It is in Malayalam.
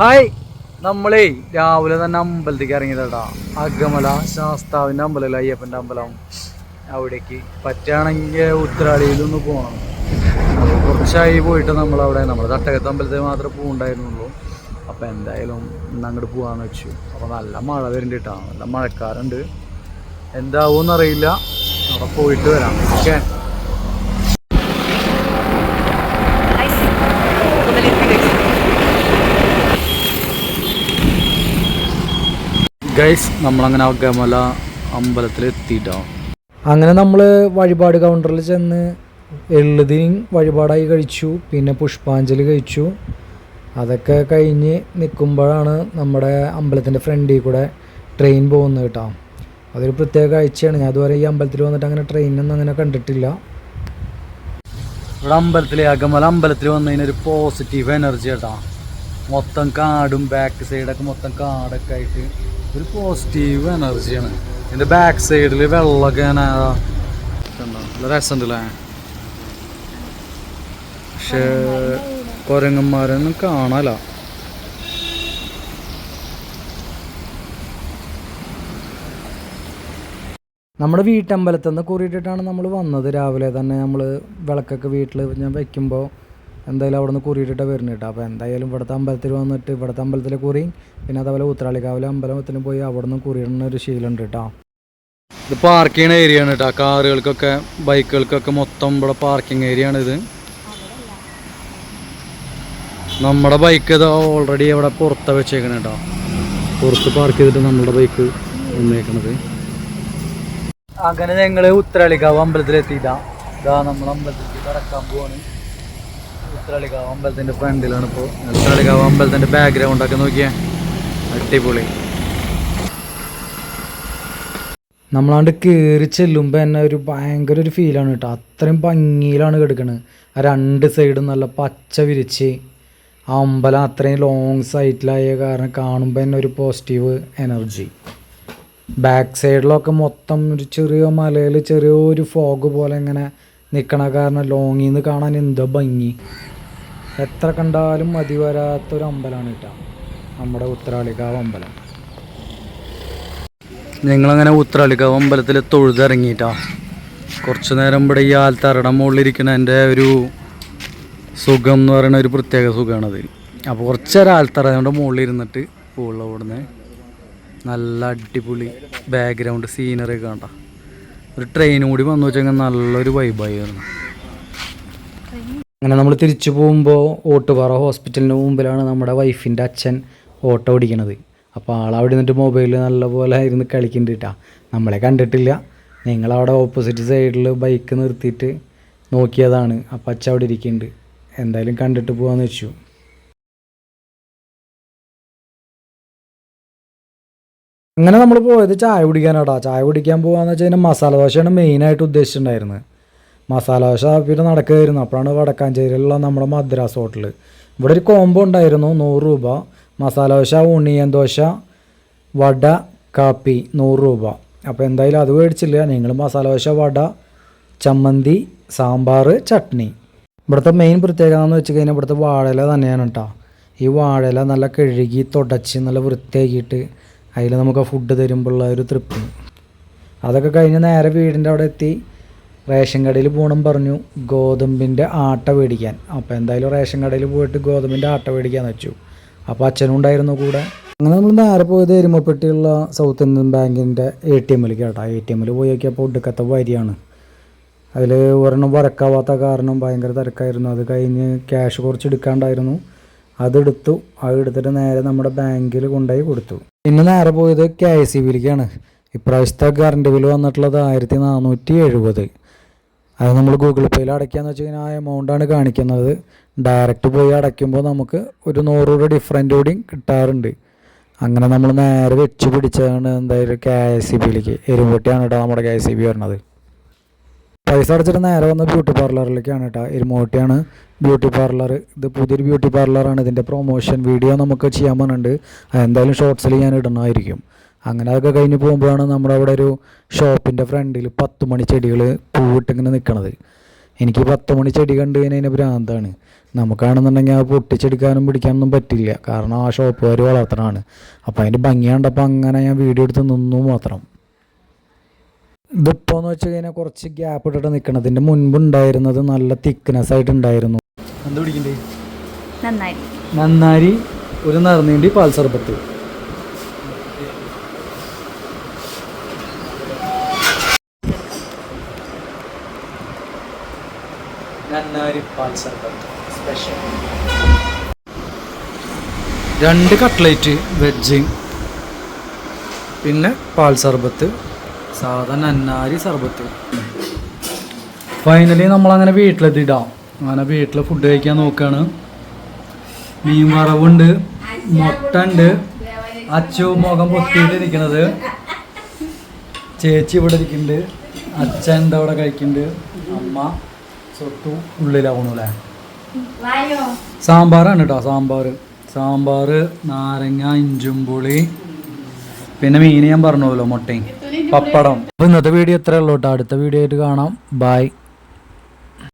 ഹായ്. നമ്മളെ രാവിലെ തന്നെ അമ്പലത്തേക്ക് ഇറങ്ങിയതാ. അഗമല ശാസ്താവിന്റെ അമ്പലമല്ല അയ്യപ്പന്റെ അമ്പലം. അവിടേക്ക് പറ്റുകയാണെങ്കിൽ ഉത്തരാളിയിലൊന്ന് പോകണം കുറച്ചായി പോയിട്ട് നമ്മൾ അവിടെ നമ്മൾ തട്ടകത്ത് അമ്പലത്തിൽ മാത്രമേ പോകണ്ടായിരുന്നുള്ളൂ അപ്പോൾ എന്തായാലും ഇന്ന് അങ്ങോട്ട് പോകാമെന്ന് വെച്ചു. അപ്പോൾ നല്ല മഴ വരുന്നുണ്ട് കേട്ടോ. നല്ല മഴക്കാറുണ്ട്. എന്താവും അറിയില്ല അവിടെ പോയിട്ട് വരാം. ഓക്കെ? ഗൈസ് നമ്മളങ്ങനെ അഗമല അമ്പലത്തിൽ എത്തിയിട്ടോ അങ്ങനെ നമ്മൾ വഴിപാട് കൗണ്ടറിൽ ചെന്ന് എള്ളുതിനും വഴിപാടായി കഴിച്ചു പിന്നെ പുഷ്പാഞ്ജലി കഴിച്ചു. അതൊക്കെ കഴിഞ്ഞ് നിൽക്കുമ്പോഴാണ് നമ്മുടെ അമ്പലത്തിന്റെ ഫ്രണ്ടിൽ കൂടെ ട്രെയിൻ പോകുന്നത് കേട്ടോ. അതൊരു പ്രത്യേക കാഴ്ചയാണ്. ഞാൻ അതുവരെ ഈ അമ്പലത്തിൽ വന്നിട്ട് അങ്ങനെ ട്രെയിനൊന്നും അങ്ങനെ കണ്ടിട്ടില്ല. ഇവിടെ അമ്പലത്തിൽ അകമല അമ്പലത്തിൽ വന്നതിനൊരു പോസിറ്റീവ് എനർജി കേട്ടോ. മൊത്തം കാടും ബാക്ക് സൈഡൊക്കെ മൊത്തം കാടൊക്കെ ആയിട്ട് ഒരു പോസിറ്റീവ് എനർജിയാണ് ഇതിന്റെ ബാക്ക് സൈഡിൽ വെള്ളമൊക്കെ കണ്ടോ? നല്ല രസമുണ്ടല്ലേ? പക്ഷേ കുരങ്ങന്മാരൊന്നും കാണാല നമ്മുടെ വീട്ടമ്പലത്തിൽ നിന്ന് കൂറിയിട്ടിട്ടാണ് നമ്മൾ വന്നത്. രാവിലെ തന്നെ നമ്മൾ വിളക്കൊക്കെ വീട്ടിൽ ഞാൻ വെക്കുമ്പോൾ എന്തായാലും അവിടെ നിന്ന് കുറിയിട്ടിട്ട് വരുന്നത് കേട്ടോ. അപ്പോൾ എന്തായാലും ഇവിടുത്തെ അമ്പലത്തിൽ വന്നിട്ട് ഇവിടുത്തെ അമ്പലത്തിലെ കുറി പിന്നെ അതേപോലെ ഉത്രാളിക്കാവിലെ അമ്പലത്തിന് പോയി അവിടെ നിന്ന് കുറിയിടുന്ന ഒരു ശീലമുണ്ട് കേട്ടോ. ഇത് പാർക്കിംഗ് ഏരിയ ആണ് കേട്ടോ. കാറുകൾക്കൊക്കെ ബൈക്കുകൾക്കൊക്കെ മൊത്തം ഇവിടെ പാർക്കിംഗ് ഏരിയ ആണിത് ഇത്. നമ്മുടെ ബൈക്ക് ഇത് ഓൾറെഡി അവിടെ പുറത്ത് വെച്ചേക്കണ കേട്ടോ. പുറത്ത് പാർക്ക് ചെയ്തിട്ട് നമ്മുടെ ബൈക്ക് വന്നേക്കണത്. അങ്ങനെ ഞങ്ങൾ ഉത്തരാളിക്കാവ് അമ്പലത്തിലെത്തിയിട്ടാ ഇതാ നമ്മൾ അമ്പലത്തിലേക്ക് കടക്കാൻ പോവാണ്. ഉത്തരാളിക്കാവ് അമ്പലത്തിന്റെ ഫ്രണ്ടിലാണ് ഇപ്പോൾ ഉത്തരാളിക്കാവ് അമ്പലത്തിന്റെ ബാക്ക്ഗ്രൗണ്ട് ഒക്കെ നോക്കിയേ. അടിപൊളി. നമ്മളാണ്ട് കയറി ചെല്ലുമ്പോൾ തന്നെ ഒരു ഭയങ്കര ഒരു ഫീലാണ് കേട്ടോ. അത്രയും ഭംഗിയിലാണ് കിടക്കുന്നത് ആ രണ്ട് സൈഡും നല്ല പച്ച വിരിച്ച്. ആ അമ്പലം അത്രയും ലോങ് സൈറ്റിലായ കാരണം കാണുമ്പോൾ തന്നെ ഒരു പോസിറ്റീവ് എനർജി ബാക്ക് സൈഡിലൊക്കെ മൊത്തം ഒരു ചെറിയ മലയിൽ ചെറിയൊരു ഫോഗ് പോലെ ഇങ്ങനെ നിൽക്കണ കാരണം ലോങ്ങിൽ നിന്ന് കാണാൻ എന്തോ ഭംഗി. എത്ര കണ്ടാലും മതി വരാത്തൊരു അമ്പലമാണ് കേട്ടോ. നമ്മുടെ ഉത്രാളികാവ് അമ്പലം. ഞങ്ങളങ്ങനെ ഉത്രാളികാവ് അമ്പലത്തിൽ തൊഴുതിറങ്ങിയിട്ടാ? കുറച്ച് നേരം ഇവിടെ ഈ ആൽത്തറയുടെ മുകളിലിരിക്കുന്ന എന്റെ ഒരു സുഖം എന്ന് പറയുന്ന ഒരു പ്രത്യേക സുഖമാണത് അപ്പോൾ കുറച്ച് നേരം ആൽത്തറയുടെ മുകളിൽ ഇരുന്നിട്ട് പോകുള്ള അവിടുന്ന്. നല്ല അടിപൊളി ബാക്ക്ഗ്രൗണ്ട് സീനറി കണ്ട. ഒരു ട്രെയിനും കൂടി വന്നു വെച്ചെങ്കിൽ നല്ലൊരു വൈബായിരുന്നു അങ്ങനെ നമ്മൾ തിരിച്ചു പോകുമ്പോൾ ഓട്ടുപാറ ഹോസ്പിറ്റലിന് മുമ്പിലാണ് നമ്മുടെ വൈഫിന്റെ അച്ഛൻ ഓട്ടോ ഓടിക്കണത്. അപ്പോൾ ആൾ അവിടെ നിന്നിട്ട് മൊബൈലിൽ നല്ലപോലെ ഇരുന്ന് കളിക്കുന്നുണ്ട് നമ്മളെ കണ്ടിട്ടില്ല. നിങ്ങളവിടെ ഓപ്പോസിറ്റ് സൈഡിൽ ബൈക്ക് നിർത്തിയിട്ട് നോക്കിയതാണ്. അപ്പോൾ അച്ഛൻ അവിടെ ഇരിക്കുന്നുണ്ട് എന്തായാലും കണ്ടിട്ട് പോകാമെന്ന് വെച്ചു. അങ്ങനെ നമ്മൾ പോയത് ചായ കുടിക്കാനാട്ടോ ചായ കുടിക്കാൻ പോകാന്ന് വെച്ച് കഴിഞ്ഞാൽ മസാല ദോശയാണ് മെയിനായിട്ട് ഉദ്ദേശിച്ചിട്ടുണ്ടായിരുന്നത്. മസാല ദോശ പിന്നെ നടക്കുകയായിരുന്നു. അപ്പോഴാണ് വടക്കാഞ്ചേരിയിലുള്ള നമ്മുടെ മദ്രാസ് ഹോട്ടൽ ഇവിടെ ഒരു കോംബോ ഉണ്ടായിരുന്നു നൂറ് രൂപ. മസാല ദോശ ഉണ്ണിയൻ ദോശ വട കാപ്പി നൂറ് രൂപ. അപ്പോൾ എന്തായാലും അത് മേടിച്ചില്ല. നിങ്ങൾ മസാല ദോശ വട ചമ്മന്തി സാമ്പാർ ചട്നി. ഇവിടുത്തെ മെയിൻ പ്രത്യേകത എന്ന് വെച്ച് കഴിഞ്ഞാൽ ഇവിടുത്തെ വാഴയില തന്നെയാണ് കേട്ടോ. ഈ വാഴയില നല്ല കഴുകി തുടച്ച് നല്ല വൃത്തിയാക്കിയിട്ട് അതിൽ നമുക്ക് ഫുഡ് തരുമ്പോഴുള്ള ഒരു തൃപ്തി. അതൊക്കെ കഴിഞ്ഞ് നേരെ വീടിന്റെ അവിടെ എത്തി. റേഷൻ കടയിൽ പോകണം പറഞ്ഞു. ഗോതമ്പിന്റെ ആട്ട മേടിക്കാൻ. അപ്പോൾ എന്തായാലും റേഷൻ കടയിൽ പോയിട്ട് ഗോതമ്പിന്റെ ആട്ട മേടിക്കാന്ന് വെച്ചു. അപ്പോൾ അച്ഛനും ഉണ്ടായിരുന്നു കൂടെ. അങ്ങനെ നമ്മൾ നേരെ പോയത് എരുമപ്പെട്ടിയുള്ള സൗത്ത് ഇന്ത്യൻ ബാങ്കിന്റെ എ ടി എമ്മിൽ കേട്ടോ. എ ടി എമ്മിൽ പോയി നോക്കിയപ്പോൾ ഒടുക്കത്തെ വരിയാണ്. അതിൽ ഒരെണ്ണം വരക്കാവാത്ത കാരണം ഭയങ്കര തിരക്കായിരുന്നു. അത് കഴിഞ്ഞ് ക്യാഷ് കുറച്ച് എടുക്കാണ്ടായിരുന്നു. അതെടുത്തു അത് എടുത്തിട്ട് നേരെ നമ്മുടെ ബാങ്കിൽ കൊണ്ടുപോയി കൊടുത്തു. പിന്നെ നേരെ പോയത് കെ ഐ സി ബിയിലേക്കാണ് ഇപ്രാവശ്യത്തെ കറണ്ട് ബില്ല് വന്നിട്ടുള്ളത് ആയിരത്തി നാനൂറ്റി എഴുപത്. അത് നമ്മൾ ഗൂഗിൾ പേയിൽ അടയ്ക്കാന്ന് വെച്ച് കഴിഞ്ഞാൽ ആ എമൗണ്ടാണ് കാണിക്കുന്നത്. ഡയറക്റ്റ് പോയി അടയ്ക്കുമ്പോൾ നമുക്ക് ഒരു നൂറ് രൂപ ഡിഫറന്റ് കൂടിയും കിട്ടാറുണ്ട്. അങ്ങനെ നമ്മൾ നേരെ വെച്ച് പിടിച്ചതാണ് എന്തായാലും കെ എസ് സി ബിയിലേക്ക് എരുമൂട്ടിയാണ് കേട്ടോ നമ്മുടെ കെ എസ് സി ബി വരുന്നത്. പൈസ അടച്ചിട്ട് നേരെ വന്ന ബ്യൂട്ടി പാർലറിലേക്കാണ് കേട്ടോ എരുമോട്ടിയാണ് ബ്യൂട്ടി പാർലർ ഇത് പുതിയൊരു ബ്യൂട്ടി പാർലറാണ് ഇതിന്റെ പ്രൊമോഷൻ വീഡിയോ നമുക്ക് ചെയ്യാൻ പറഞ്ഞിട്ടുണ്ട്. അതെന്തായാലും ഷോർട്സിൽ ഞാൻ ഇടണമായിരിക്കും അങ്ങനെ അതൊക്കെ കഴിഞ്ഞ് പോകുമ്പോഴാണ് നമ്മുടെ അവിടെ ഒരു ഷോപ്പിന്റെ ഫ്രണ്ടിൽ പത്ത് മണി ചെടികൾ പൂവിട്ടിങ്ങനെ നിൽക്കണത്. എനിക്ക് പത്ത് മണി ചെടി കണ്ടു കഴിഞ്ഞാൽ അതിന് ഭ്രാന്താണ്. നമുക്കാണെന്നുണ്ടെങ്കിൽ ആ പൊട്ടിച്ചെടുക്കാനും പിടിക്കാനൊന്നും പറ്റില്ല. കാരണം ആ ഷോപ്പുകാർ വളർത്തണമാണ് അപ്പോൾ അതിന്റെ ഭംഗി കണ്ടപ്പോൾ അങ്ങനെ ഞാൻ വീഡിയോ എടുത്ത് നിന്നു മാത്രം. ഇതിപ്പോൾ എന്ന് വെച്ച് കഴിഞ്ഞാൽ കുറച്ച് ഗ്യാപ്പ് ഇട്ടിട്ട് നിൽക്കണം ഇതിന്റെ മുൻപ് ഉണ്ടായിരുന്നത് നല്ല തിക്നെസ് ആയിട്ട് ഉണ്ടായിരുന്നു. എന്ത് പിടിക്കണ്ടേ? നന്നായി. നന്നാരി ഒരു നിറനീണ്ടി പാൽ സർബത്ത്. സ്പെഷ്യൽ രണ്ട് കട്ട്ലേറ്റ് വെജ് പിന്നെ പാൽ സർബത്ത്. സാധാരണ നന്നാരി സർബത്ത്. ഫൈനലി നമ്മളങ്ങനെ വീട്ടിലെത്തിയിട്ടാം അങ്ങനെ വീട്ടിൽ ഫുഡ് കഴിക്കാൻ നോക്കുകയാണ് മീൻ വറവുണ്ട് മുട്ട ഉണ്ട് അച്ചു മുഖം പൊത്തിയിട്ട് ഇരിക്കണത് ചേച്ചി ഇവിടെ ഇരിക്കുന്നുണ്ട്. അച്ഛൻ എന്താ അവിടെ കഴിക്കുന്നുണ്ട്? അമ്മ. സ്വത്തു ഉള്ളിലാവണു അല്ലേ? സാമ്പാറാണ് കേട്ടോ സാമ്പാർ സാമ്പാർ നാരങ്ങ ഇഞ്ചുംപുളി പിന്നെ മീൻ ഞാൻ പറഞ്ഞല്ലോ മുട്ടയും പപ്പടം. അപ്പോൾ ഇന്നത്തെ വീഡിയോ ഇത്രയേ ഉള്ളൂ കേട്ടോ അടുത്ത വീഡിയോ ആയിട്ട് കാണാം. ബൈ.